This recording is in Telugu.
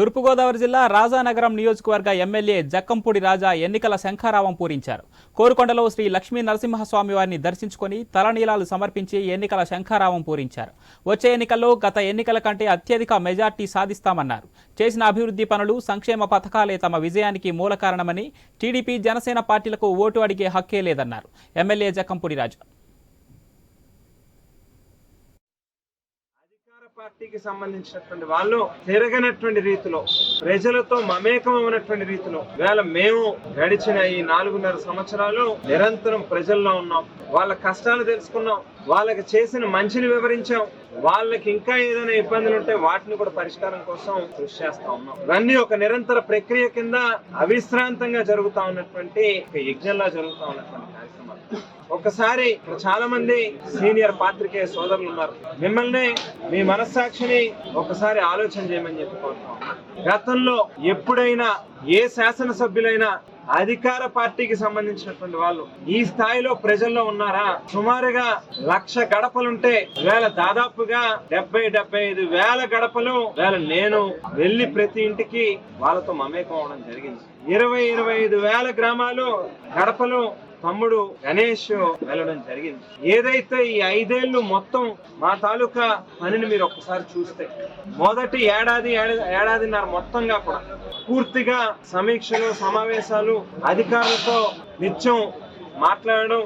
తూర్పుగోదావరి జిల్లా రాజానగరం నియోజకవర్గ ఎమ్మెల్యే జక్కంపూడి రాజా ఎన్నికల శంఖారావం పూరించారు. కోరుకొండలో శ్రీ లక్ష్మీ నరసింహస్వామి వారిని దర్శించుకొని తలనీలాలు సమర్పించి ఎన్నికల శంఖారావం పూరించారు. వచ్చే ఎన్నికల్లో గత ఎన్నికల కంటే అత్యధిక మెజార్టీ సాధిస్తామన్నారు. చేసిన అభివృద్ధి పనులు సంక్షేమ పథకాలే తమ విజయానికి మూల కారణమని టీడీపీ జనసేన పార్టీలకు ఓటు అడిగే హక్కే లేదన్నారు. ఎమ్మెల్యే జక్కంపూడి రాజా పార్టీకి సంబంధించినటువంటి వాళ్ళు తిరగనటువంటి రీతిలో ప్రజలతో మమేకమైనటువంటి రీతిలో వేళ మేము గడిచిన ఈ నాలుగున్నర సంవత్సరాలు నిరంతరం ప్రజల్లో ఉన్నాం. వాళ్ళ కష్టాలు తెలుసుకున్నాం. వాళ్ళకి చేసిన మంచిని వివరించాం. వాళ్ళకి ఇంకా ఏదైనా ఇబ్బందులు ఉంటే వాటిని కూడా పరిష్కారం కోసం కృషి చేస్తా ఉన్నాం. ఇవన్నీ ఒక నిరంతర ప్రక్రియ కింద అవిశ్రాంతంగా జరుగుతా ఉన్నటువంటి ఒక యజ్ఞంలా జరుగుతా ఉన్నటువంటి కార్యక్రమాలు. ఒకసారి చాలా మంది సీనియర్ పాత్రికేయ సోదరులు ఉన్నారు. మిమ్మల్ని మీ మనస్సాక్షిని ఒకసారి ఆలోచన చేయమని చెప్పి గతంలో ఎప్పుడైనా ఏ శాసనసభ్యులైనా అధికార పార్టీకి సంబంధించినటువంటి వాళ్ళు ఈ స్థాయిలో ప్రజల్లో ఉన్నారా? సుమారుగా లక్ష గడపలుంటే వేల దాదాపుగా డెబ్బై డెబ్బై ఐదు వేల గడపలు వేళ నేను వెళ్ళి ప్రతి ఇంటికి వాళ్ళతో మమేకం అవడం జరిగింది. ఇరవై ఇరవై ఐదు వేల గ్రామాలు గడపలు తమ్ముడు గణేష్ వెళ్ళడం జరిగింది. ఏదైతే ఈ ఐదేళ్ళు మొత్తం మా తాలూకా పనిని మీరు ఒక్కసారి చూస్తే మొదటి ఏడాది ఏడాదిన్నర మొత్తంగా కూడా పూర్తిగా సమీక్షలు సమావేశాలు అధికారులతో నిత్యం మాట్లాడడం